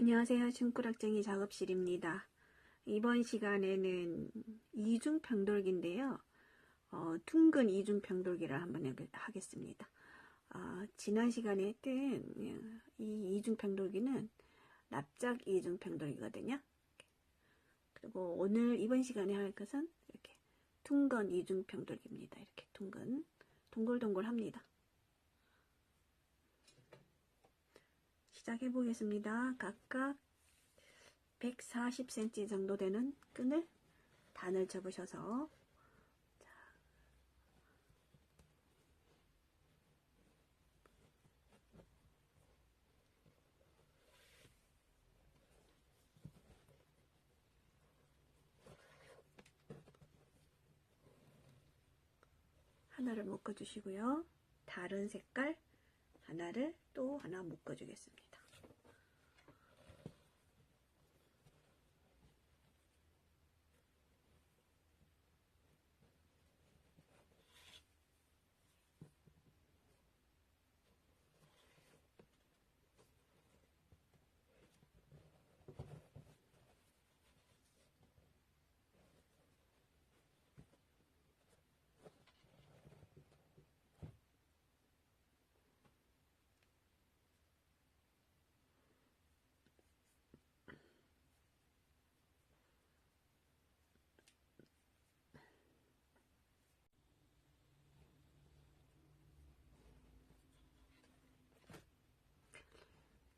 안녕하세요. 춤꾸락쟁이 작업실입니다. 이번 시간에는 이중 평돌기인데요. 어, 둥근 이중 평돌기를 한번 해- 하겠습니다. 어, 지난 시간에 했던 이 이중 평돌기는 납작 이중 평돌기거든요. 그리고 오늘 이번 시간에 할 것은 이렇게 둥근 이중 평돌기입니다. 이렇게 둥근 동글동글 합니다. 시작해 보겠습니다. 각각 140cm 정도 되는 끈을 단을 접으셔서 자, 하나를 묶어 주시고요. 다른 색깔 하나를 또 하나 묶어 주겠습니다.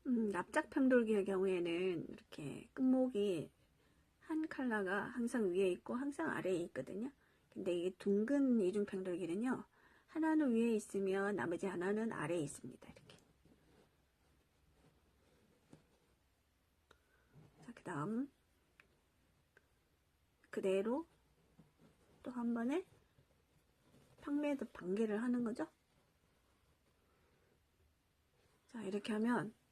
음, 납작 평돌기의 경우에는 이렇게 끝목이 한 컬러가 항상 위에 있고 항상 아래에 있거든요. 근데 이게 둥근 이중 평돌기는요. 하나는 위에 있으면 나머지 하나는 아래에 있습니다. 이렇게. 자, 그 다음 그대로 또 한 번에 평매도 반개를 하는 거죠. 자, 이렇게 하면 자,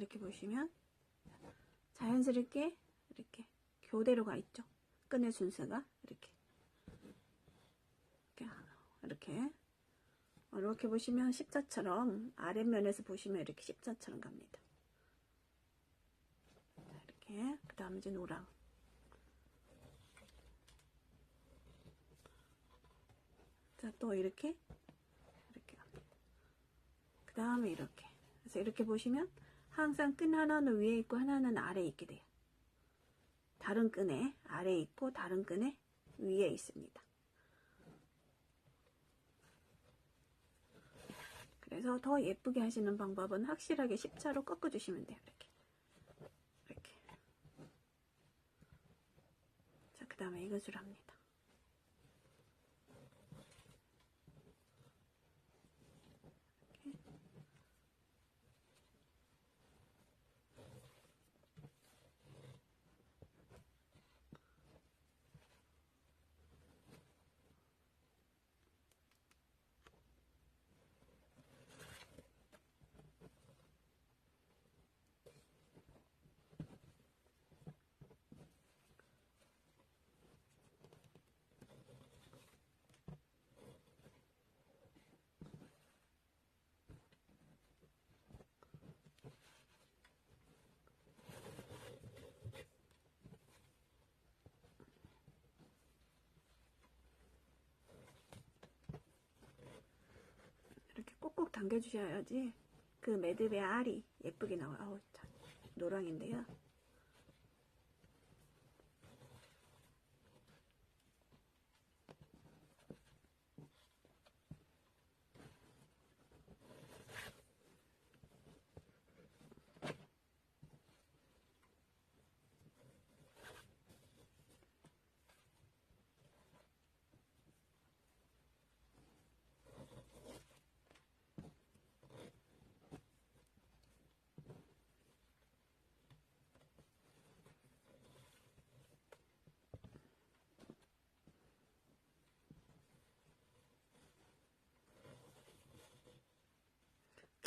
이렇게 보시면 자연스럽게 이렇게 교대로 가 있죠. 끈의 순서가 이렇게 이렇게 이렇게 보시면 십자처럼 아랫면에서 보시면 이렇게 십자처럼 갑니다. 자, 이렇게 그 다음 이제 노랑 자, 또 이렇게 이렇게. 그 다음에 이렇게 그래서 이렇게 보시면 항상 끈 하나는 위에 있고 하나는 아래에 있게 돼요. 다른 끈에 아래에 있고 다른 끈에 위에 있습니다. 그래서 더 예쁘게 하시는 방법은 확실하게 십자로 꺾어주시면 돼요. 이렇게. 이렇게. 자, 그 다음에 이것을 합니다. 당겨주셔야지 그 매듭의 알이 예쁘게 나와요. 아우, 참, 노랑인데요.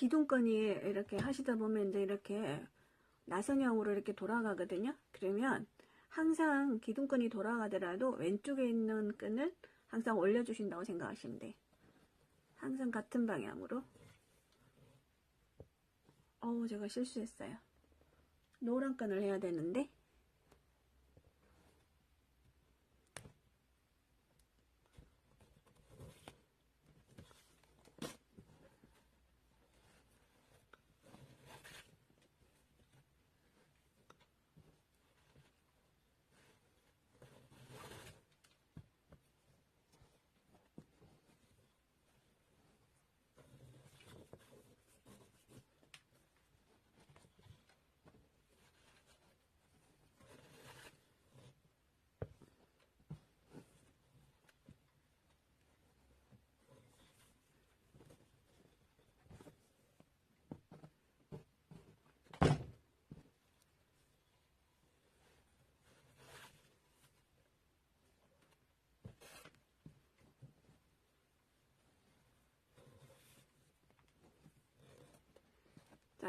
기둥건이 이렇게 하시다 보면 이제 이렇게 나선형으로 이렇게 돌아가거든요. 그러면 항상 기둥건이 돌아가더라도 왼쪽에 있는 끈을 항상 올려주신다고 생각하시면 돼요. 항상 같은 방향으로 어우, 제가 실수했어요. 노란 끈을 해야 되는데.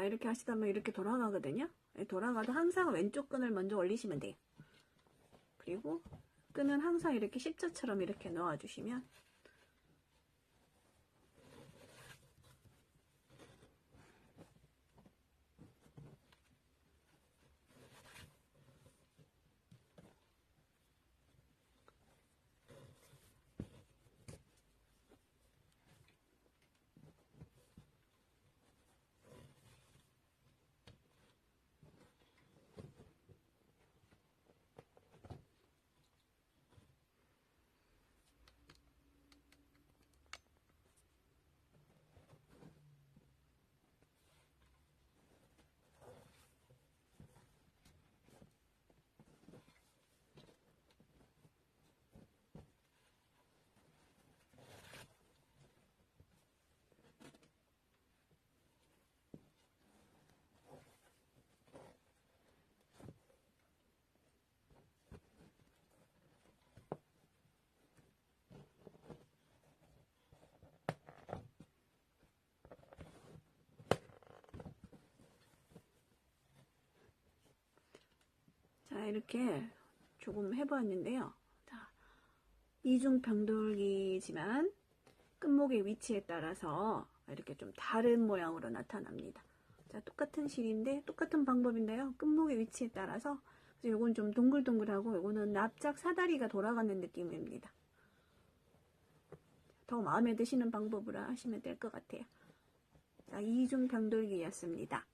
이렇게 하시다 보면 이렇게 돌아가거든요. 예, 돌아가도 항상 왼쪽 끈을 먼저 올리시면 돼요. 그리고 끈은 항상 이렇게 십자처럼 이렇게 넣어주시면 자, 이렇게 조금 해보았는데요. 자, 이중 병돌기지만 끝목의 위치에 따라서 이렇게 좀 다른 모양으로 나타납니다. 자, 똑같은 실인데 똑같은 방법인데요. 끝목의 위치에 따라서 요건 좀 동글동글하고 요거는 납작 사다리가 돌아가는 느낌입니다. 더 마음에 드시는 방법으로 하시면 될 것 같아요. 자, 이중 병돌기였습니다.